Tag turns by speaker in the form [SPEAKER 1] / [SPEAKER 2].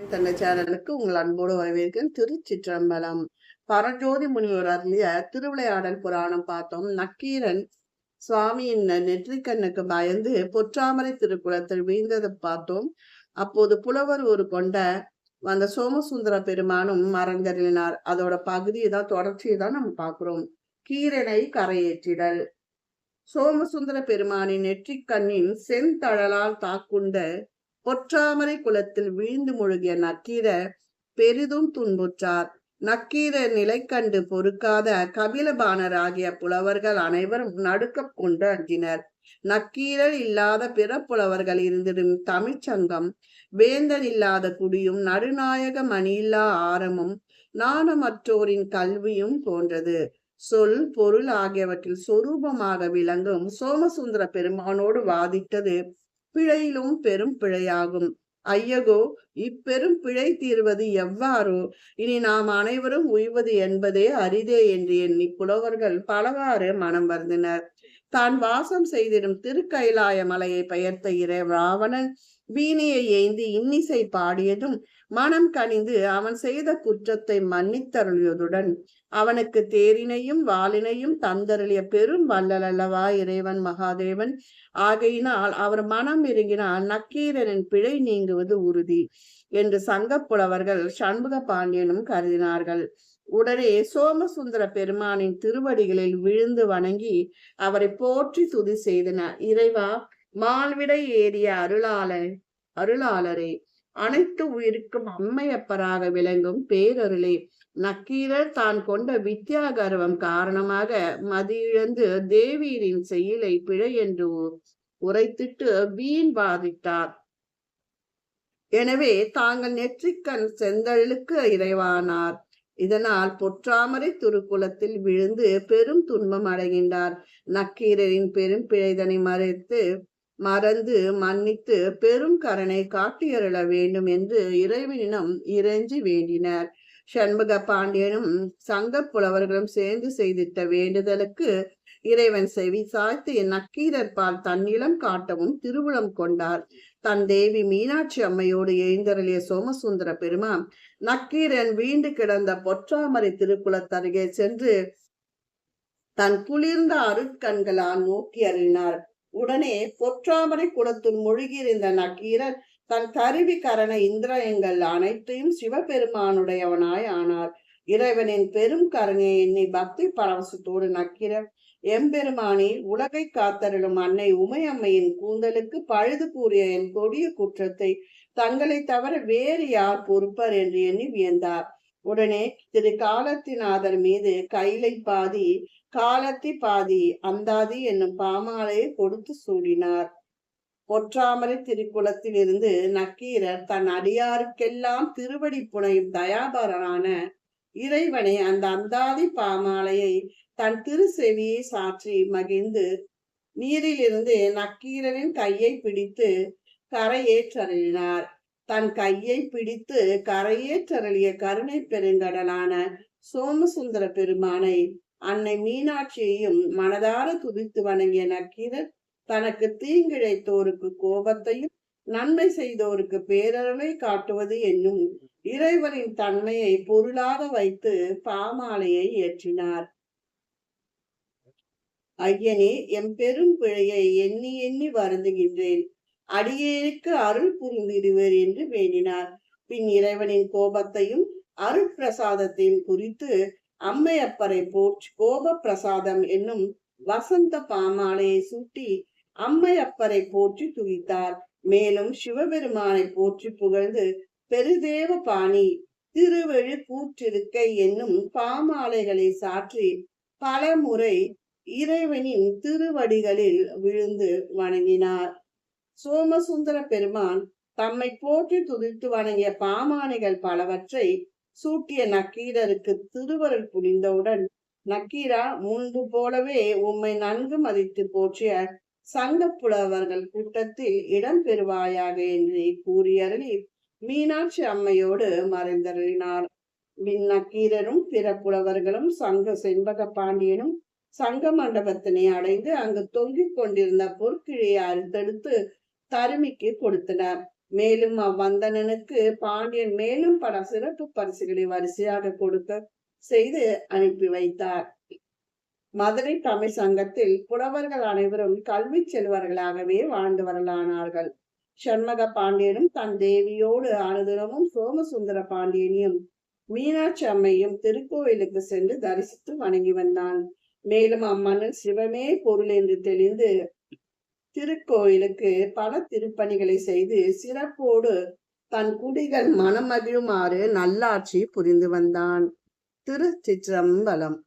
[SPEAKER 1] தன்னை சேனலுக்கு உங்கள் அன்போடு வரவேற்கிறேன். திருச்சிற்றம்பலம். பரஞ்சோதி முனிவர் அருளிய திருவிளையாடல் புராணம் பார்த்தோம். நக்கீரன் சுவாமியின் நெற்றிக்கண்ணுக்கு பயந்து பொற்றாமரை திருக்குளத்தில் வீழ்ந்ததை பார்த்தோம். அப்போது புலவர் ஒரு கொண்ட அந்த சோமசுந்தர பெருமானும் மறந்தறினார் அதோட பகுதியை தான் தொடர்ச்சியை தான் நம்ம பார்க்கிறோம். கீரனை கரையேற்றிடல். சோமசுந்தர பெருமானின் நெற்றிக்கண்ணின் செந்தழலால் தாக்குண்ட பொற்றாமரை குளத்தில் வீழ்ந்து முழுகிய நக்கீர பெரிதும் துன்புற்றார். நக்கீர நிலை கண்டு பொறுக்காத கபிலபானர் ஆகிய புலவர்கள் அனைவரும் நடுக்கம் கொண்டு அஞ்சினர். நக்கீரர் இல்லாத பிற புலவர்கள் இருந்திடும் தமிழ்ச்சங்கம் வேந்தர் இல்லாத குடியும் நடுநாயக மணியில்லா ஆரமும் நாணமற்றோரின் கல்வியும் போன்றது. சொல் பொருள் ஆகியவற்றில் சொரூபமாக விளங்கும் சோமசுந்தர பெருமானோடு வாதிட்டது பிழையிலும் பெரும் பிழையாகும். ஐயகோ இப்பெரும் பிழை தீர்வது எவ்வாறோ? இனி நாம் அனைவரும் உய்வது என்பதே அரிதே என்று எண்ணி புலவர்கள் பலவாறு மனம் வருந்தினர். தான் வாசம் செய்திடும் திருக்கைலாய மலையை பெயர்த்த இறை ராவணன் வீணையை ஏந்தி இன்னிசை பாடியதும் மனம் கனிந்து அவன் செய்த குற்றத்தை மன்னித்தருளியதுடன் அவனுக்கு தேரினையும் வாளினையும் தந்தருளிய பெரும் வல்லலல்லவா இறைவன் மகாதேவன்? ஆகையினால் அவர் மனம் இறங்கினால் நக்கீரனின் பிழை நீங்குவது உறுதி என்று சங்க புலவர்கள் சண்முக பாண்டியனும் கருதினார்கள். உடனே சோமசுந்தர பெருமானின் திருவடிகளில் விழுந்து வணங்கி அவரை போற்றி துதி செய்தனர். இறைவா மால்விடை ஏறிய அருளாளர் அருளாளரே அனைத்து உயிருக்கும் அம்மையப்பராக விளங்கும் பேரருளே நக்கீரர் தான் கொண்ட வித்யா கர்வம் காரணமாக மதியிழந்து தேவியரின் செயலை பிழை என்று உரைத்திட்டு வீண் பாதித்தார் எனவே தாங்கள் நெற்றிக்கண் செந்தழுக்கு இறைவானார். இதனால் பொற்றாமரை துருக்குளத்தில் விழுந்து பெரும் துன்பம் அடைகின்றார். நக்கீரரின் பெரும் பிழைதனை மறைத்து மறந்து மன்னித்து பெரும் கரணை காட்டியருள வேண்டும் என்று இறைவனிடம் இறைஞ்சி வேண்டினர். சண்முக பாண்டியனும் சங்க புலவர்களும் சேர்ந்து செய்திட்ட வேண்டுதலுக்கு இறைவன் செவி சாய்த்து நக்கீரர் பால் தன்னிலம் காட்டவும் திருவுளம் கொண்டார். தன் தேவி மீனாட்சி அம்மையோடு எழுந்தருளிய சோமசுந்தர பெருமான் நக்கீரன் வீண்டு கிடந்த பொற்றாமரை திருக்குளத்தருகே சென்று தன் குளிர்ந்த அருட்கண்களால் நோக்கி அருளினார். உடனே பொற்றாமரை குளத்துள் மூழ்கியிருந்த நக்கீரன் தன் கருவி கரண இந்திரயங்கள் அனைத்தையும் சிவபெருமானுடையவனாய் ஆனார். இறைவனின் பெரும் கருணையை எண்ணி பக்தி பரவசத்தோடு நக்கீரர் எம்பெருமானி உலகை காத்தருளும் அன்னை உமையம்மையின் கூந்தலுக்கு பழுது கூறிய என் கொடிய குற்றத்தை தங்களை தவிர வேறு யார் பொறுப்பர்? என்று எண்ணி வியந்தார். உடனே திரு காலத்தினாதர் மீது கைலை பாதி காலத்தி பாதி அந்தாதி என்னும் பாமாலையை கொடுத்து சூடினார். பொற்றாமரை திருக்குளத்தில் இருந்து நக்கீரர் தன் அடியாருக்கெல்லாம் திருவடி புனையும் தயாபரனான இறைவனை அந்த அந்தாதி பாமாலையை தன் திரு செவியை சாற்றி மகிழ்ந்து நீரிலிருந்து நக்கீரனின் கையை பிடித்து கரையேற்றருளினார். தன் கையை பிடித்து கரையேற்றருளிய கருணை பெருங்கடலான சோமசுந்தர பெருமானை அன்னை மீனாட்சியையும் மனதார துதித்து வணங்கிய நக்கீரர் தனக்கு தீங்கிழைத்தோருக்கு கோபத்தையும் நன்மை செய்தோருக்கு பேரருளை காட்டுவது என்னும் இறைவனின் தன்மையை பொருளாக வைத்து பாமாலையை ஏற்றினார். ஐயனே எம் பெரும் பிழையை எண்ணி எண்ணி வருந்துகின்றேன். அடியேனுக்கு அருள் புரிந்திடுவர் என்று வேண்டினார். பின் இறைவனின் கோபத்தையும் அருள் பிரசாதத்தையும் குறித்து அம்மையப்பரை போற்றி கோப பிரசாதம் என்னும் வசந்த பாமாலையை சூட்டி அம்மையப்பரை போற்றி துதித்தார். மேலும் சிவபெருமானை போற்றி புகழ்ந்து பெருதேவ பாணி திருவெழு கூற்றிருக்கை என்னும் பாமாலைகளை சாற்றி பல முறை இறைவனின் திருவடிகளில் விழுந்து வணங்கினார். சோமசுந்தர பெருமான் தம்மை போற்றி துதித்து வணங்கிய பாமானைகள் பலவற்றை சூட்டிய நக்கீரருக்கு திருவருள் புரிந்தவுடன் நக்கீரா முன்பு போலவே உம்மை நன்கு மதித்து போற்றிய சங்க புலவர்கள் கூட்டத்தில் இடம் பெறுவாயாக என்று கூறியருளி மீனாட்சி அம்மையோடு மறைந்தருளினார். நக்கீரரும் பிற புலவர்களும் சங்க செண்பக பாண்டியனும் சங்க மண்டபத்தினை அடைந்து அங்கு தொங்கிக் கொண்டிருந்த பொற்கிழியை அறுத்தெடுத்து தருமிக்கு கொடுத்தனர். மேலும் அவ்வந்தனனுக்கு பாண்டியன் மேலும் பல சிறப்பு பரிசுகளை வரிசையாக கொடுக்க செய்து அனுப்பி வைத்தார். மதுரை தமிழ் சங்கத்தில் புலவர்கள் அனைவரும் கல்வி செல்வர்களாகவே வாழ்ந்து வரலானார்கள். சண்மக பாண்டியனும் தன் தேவியோடு அனுதினமும் சோமசுந்தர பாண்டியனையும் மீனாட்சி அம்மையும் திருக்கோயிலுக்கு சென்று தரிசித்து வணங்கி வந்தான். மேலும் அம்மன்னன் சிவமே பொருள் என்று தெளிந்து திருக்கோயிலுக்கு பல திருப்பணிகளை செய்து சிறப்போடு தன் குடிகள் மனமகிழுமாறு நல்லாட்சி புரிந்து வந்தான். திருச்சிற்றம்பலம்